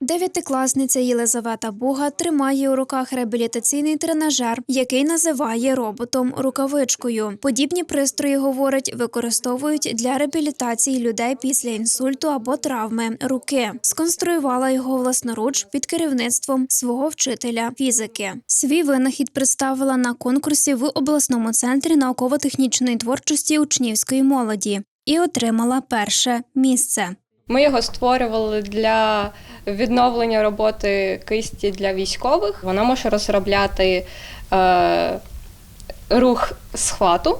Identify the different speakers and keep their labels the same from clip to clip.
Speaker 1: Дев'ятикласниця Єлизавета Буга тримає у руках реабілітаційний тренажер, який називає роботом рукавичкою. Подібні пристрої, говорить, використовують для реабілітації людей після інсульту або травми руки. Сконструювала його власноруч під керівництвом свого вчителя фізики. Свій винахід представила на конкурсі в обласному центрі науково-технічної творчості учнівської молоді і отримала перше місце.
Speaker 2: Ми його створювали для відновлення роботи кисті для військових. Вона може розробляти е, рух схвату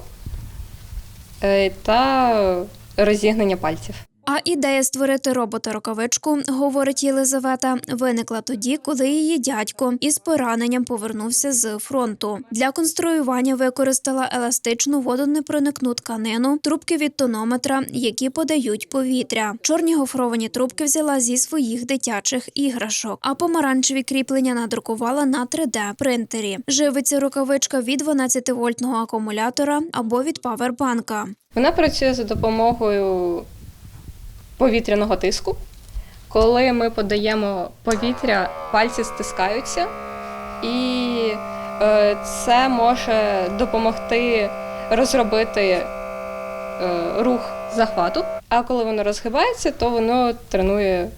Speaker 2: е, та розігнення пальців.
Speaker 1: А ідея створити робота-рукавичку, говорить Єлизавета, виникла тоді, коли її дядько із пораненням повернувся з фронту. Для конструювання використала еластичну водонепроникну тканину, трубки від тонометра, які подають повітря. Чорні гофровані трубки взяла зі своїх дитячих іграшок, а помаранчеві кріплення надрукувала на 3D-принтері. Живиться рукавичка від 12-вольтного акумулятора або від павербанка.
Speaker 2: Вона працює за допомогою повітряного тиску. Коли ми подаємо повітря, пальці стискаються, і е, це може допомогти розробити е, рух захвату. А коли воно розгибається, то воно тренує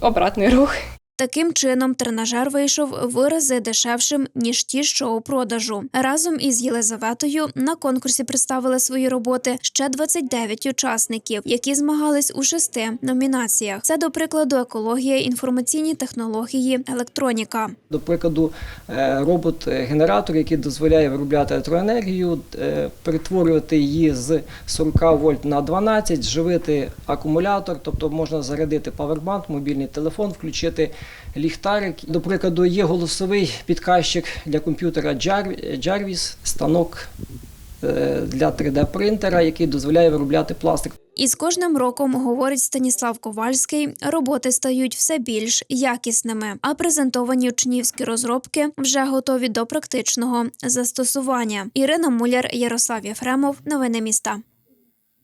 Speaker 2: обратний рух.
Speaker 1: Таким чином, тренажер вийшов в рази дешевшим ніж ті, що у продажу. Разом із Єлизаветою на конкурсі представили свої роботи ще 29 учасників, які змагались у шести номінаціях. Це, до прикладу, екологія, інформаційні технології, електроніка.
Speaker 3: До прикладу, е, робот-генератор, який дозволяє виробляти електроенергію, е, перетворювати її з 40 вольт на 12, живити акумулятор, тобто можна зарядити павербанк, мобільний телефон, включити ліхтарик. До прикладу, є голосовий підказчик для комп'ютера Jar- Jarvis, станок е, для 3D-принтера, який дозволяє виробляти пластик.
Speaker 1: І з кожним роком, говорить Станіслав Ковальський, роботи стають все більш якісними, а презентовані учнівські розробки вже готові до практичного застосування. Ірина Муляр, Ярослав Єфремов. Новини міста.